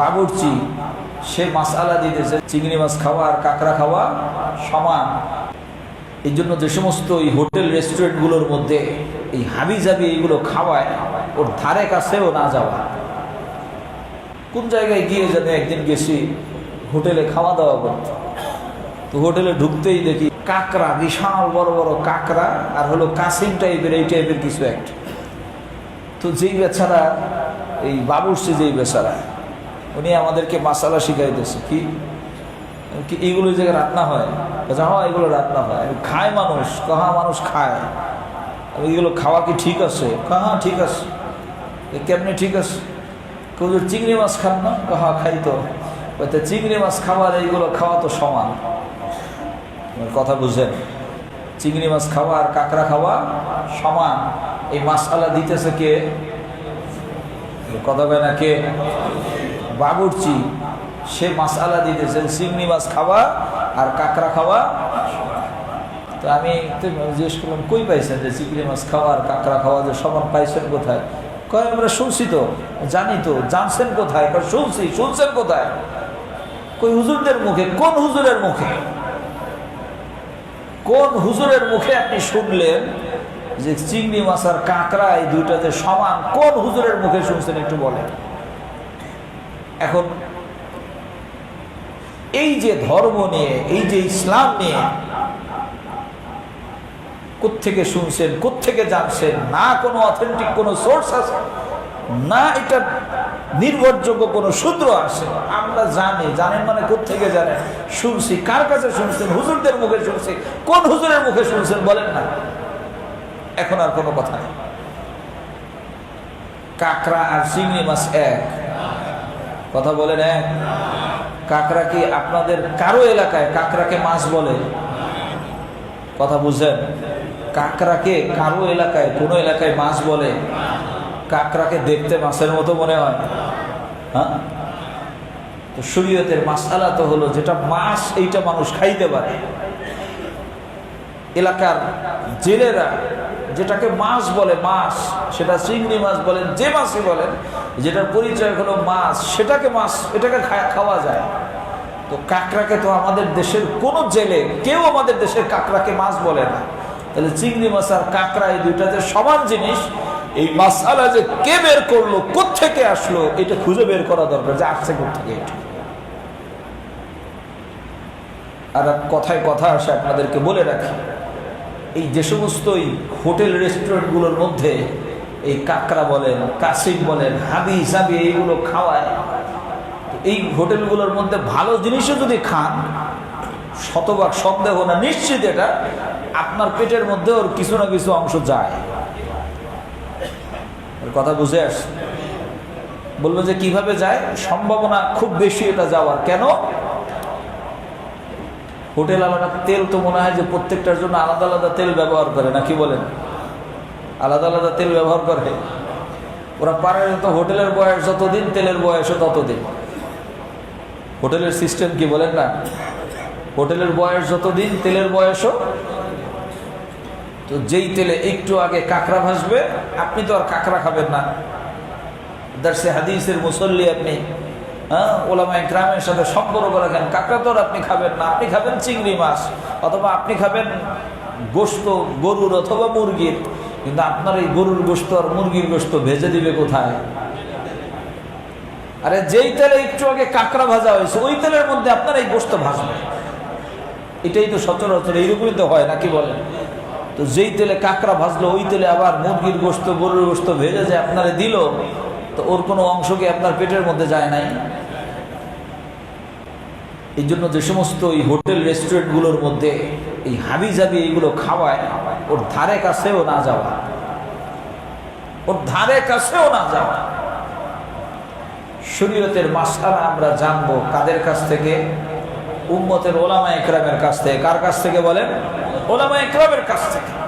বাবুর্চি, সে মাসালা দিতেছে চিংড়ি মাছ খাওয়া আর কাঁকড়া খাওয়া সমান। এই জন্য যে সমস্ত এই হোটেল, রেস্টুরেন্টগুলোর মধ্যে এই হাবি জাবি এইগুলো খাওয়ায়, ওর ধারে কাছেও না যাওয়া। কোন জায়গায় গিয়ে জানি একদিন গেছি, হোটেলে খাওয়া দাওয়া করতে। তো হোটেলে ঢুকতেই দেখি কাঁকড়া, বিশাল বড় বড় কাঁকড়া, আর হলো কাসিম টাইপের, এই টাইপের কিছু একটা। তো যেই বেচারা, এই বাবুর্চি যেই বেচারা উনি আমাদেরকে মাসালা শিখাইতেছে। কি? কি এইগুলো এই জায়গায় রান্না হয়? হ্যাঁ এগুলো রান্না হয়। খায় মানুষ? কাহা মানুষ খায়। এগুলো খাওয়া কি ঠিক আছে? কাহা ঠিক আছে। কেমনি ঠিক আছে? কেউ যদি চিংড়ি মাছ খান না? কাহা খাই তো। চিংড়ি মাছ খাওয়ার এইগুলো খাওয়া তো সমান। কথা বুঝেন চিংড়ি মাছ খাওয়া আর কাঁকড়া খাওয়া সমান। এই মাসালা দিতেছে কে? কথা বলে না কে? বাবুর্চি, সে মাসালা দিতেছেন চিংড়ি মাছ খাওয়া আর কাঁকড়া খাওয়া। তো আমি জিজ্ঞেস করলাম, কই পাইছেন যে চিংড়ি মাছ খাওয়া আর কাঁকড়া খাওয়া? যে সমান পাইছেন কোথায়? কয়, আমরা শুনছি তো, জানি তো, জানছেন কোথায়? শুনছি, শুনছেন কোথায়? কই, হুজুরদের মুখে, কোন হুজুরের মুখে? কোন হুজুরের মুখে আপনি শুনলেন যে চিংড়ি মাছ আর কাঁকড়া এই দুইটাতে সমান? কোন হুজুরের মুখে শুনছেন একটু বলেন। এখন এই যে ধর্ম নিয়ে, এই যে ইসলাম নিয়ে কোত্থেকে শুনছেন, কোত্থেকে জানছেন, না কোনো অথেন্টিক কোনো সোর্স আছে, না এটা নির্ভরযোগ্য কোনো সূত্র আছে, আমরা জানি। জানেন মানে কোত্থেকে জানেন? শুনছি। কার কাছে শুনছেন? হুজুরদের মুখে শুনছি। কোন হুজুরের মুখে শুনছেন বলেন না। এখন আর কোনো কথা নেই। কাঁকড়া আর চিংড়ি মাছ এক। কথা বলেন এক কাঁকড়া কি আপনাদের কারও এলাকায় কাঁকড়াকে মাছ বলে? কথা বুঝেন কাঁকড়াকে কারও এলাকায়, কোনো এলাকায় মাছ বলে? কাঁকড়াকে দেখতে মাছের মতো মনে হয়। হ্যাঁ? তো শরীয়তের মাসালা তো হলো যেটা মাছ এইটা মানুষ খাইতে পারে। এলাকার জেলেরা যেটাকে মাছ বলে, মাছ, সেটা চিংড়ি মাছ বলেন, যে মাছই বলেন যেটার পরিচয় হলো মাছ, সেটাকে মাছ, এটাকে খাওয়া যায়। তো কাঁকড়াকে তো আমাদের দেশের কোনো জেলে, কেউ আমাদের দেশের কাঁকড়াকে মাছ বলে না। তাহলে চিংড়ি মাছ আর কাঁকড়া এই দুইটাতে সমান জিনিস, এই মাসালা যে কে বের করল, কোত্থেকে আসলো, এটা খুঁজে বের করা দরকার যে আসছে কোথেকে এটা। আর কথায় কথা আসে আপনাদেরকে বলে রাখি, এই যে সমস্ত হোটেল, রেস্টুরেন্টগুলোর মধ্যে এই কাকরা বলেন কাসিম বলেন, হাবি হিসাবে এইগুলো খাওয়ায়। এই হোটেলগুলোর মধ্যে ভালো জিনিসও যদি খান, শতভাগ সন্দেহ না, নিশ্চিত এটা, আপনার পেটের মধ্যে ওর কিছু না কিছু অংশ যায়। কথা বুঝে আসছে বলব যে কীভাবে যায়? সম্ভাবনা খুব বেশি এটা যাওয়ার। কেন? হোটেল আলাদা, তেল তো মনে হয় যে প্রত্যেকটার জন্য আলাদা আলাদা তেল ব্যবহার করে, নাকি বলেন? আলাদা আলাদা তেল ব্যবহার করে। ওরা পারে তো হোটেলের বয়স যতদিন, তেলের বয়সও ততদিন। হোটেলের সিস্টেম কি বলেন না? হোটেলের বয়স যতদিন, তেলের বয়সও। তো যেই তেলে একটু আগে কাঁকড়া ভাসবে আপনি তো আর কাঁকড়া খাবেন না। দার্সে হাদিসের মুসল্লি আপনি হ্যাঁ ওলামা গ্রামের সাথে সম্পর্ক রাখেন। কাঁকড়া তো আর আপনি খাবেন না। আপনি খাবেন চিংড়ি মাছ, অথবা আপনি খাবেন গোস্ত গরুর অথবা মুরগির। কিন্তু আপনার এই গরুর গোস্ত আর মুরগির গোস্ত ভেজে দিবে কোথায়? আরে যেই তেলে একটু আগে কাঁকড়া ভাজা হয়েছে, ওই তেলের মধ্যে আপনার এই গোস্ত ভাজবে। এটাই তো সচরাচর, এইরকমই তো হয়, নাকি বলেন? তো যেই তেলে কাঁকড়া ভাজলো, ওই তেলে আবার মুরগির গোস্ত গরুর গোস্ত ভেজে যে আপনারে দিল, তো ওর কোনো অংশ কি আপনার পেটের মধ্যে যায় নাই? এই জন্য যে সমস্ত এই হোটেল, রেস্টুরেন্টগুলোর মধ্যে এই হাবি জাবি এইগুলো খাওয়ায় ওর ধারে কাছেও না যাওয়া। ওর ধারে কাছেও না যাওয়া। শরীয়তের মাসালা আমরা জানব কাদের কাছ থেকে? উম্মতের ওলামা একরামের কাছ থেকে। কার কাছ থেকে বলেন? ওলামা একরামের কাছ থেকে।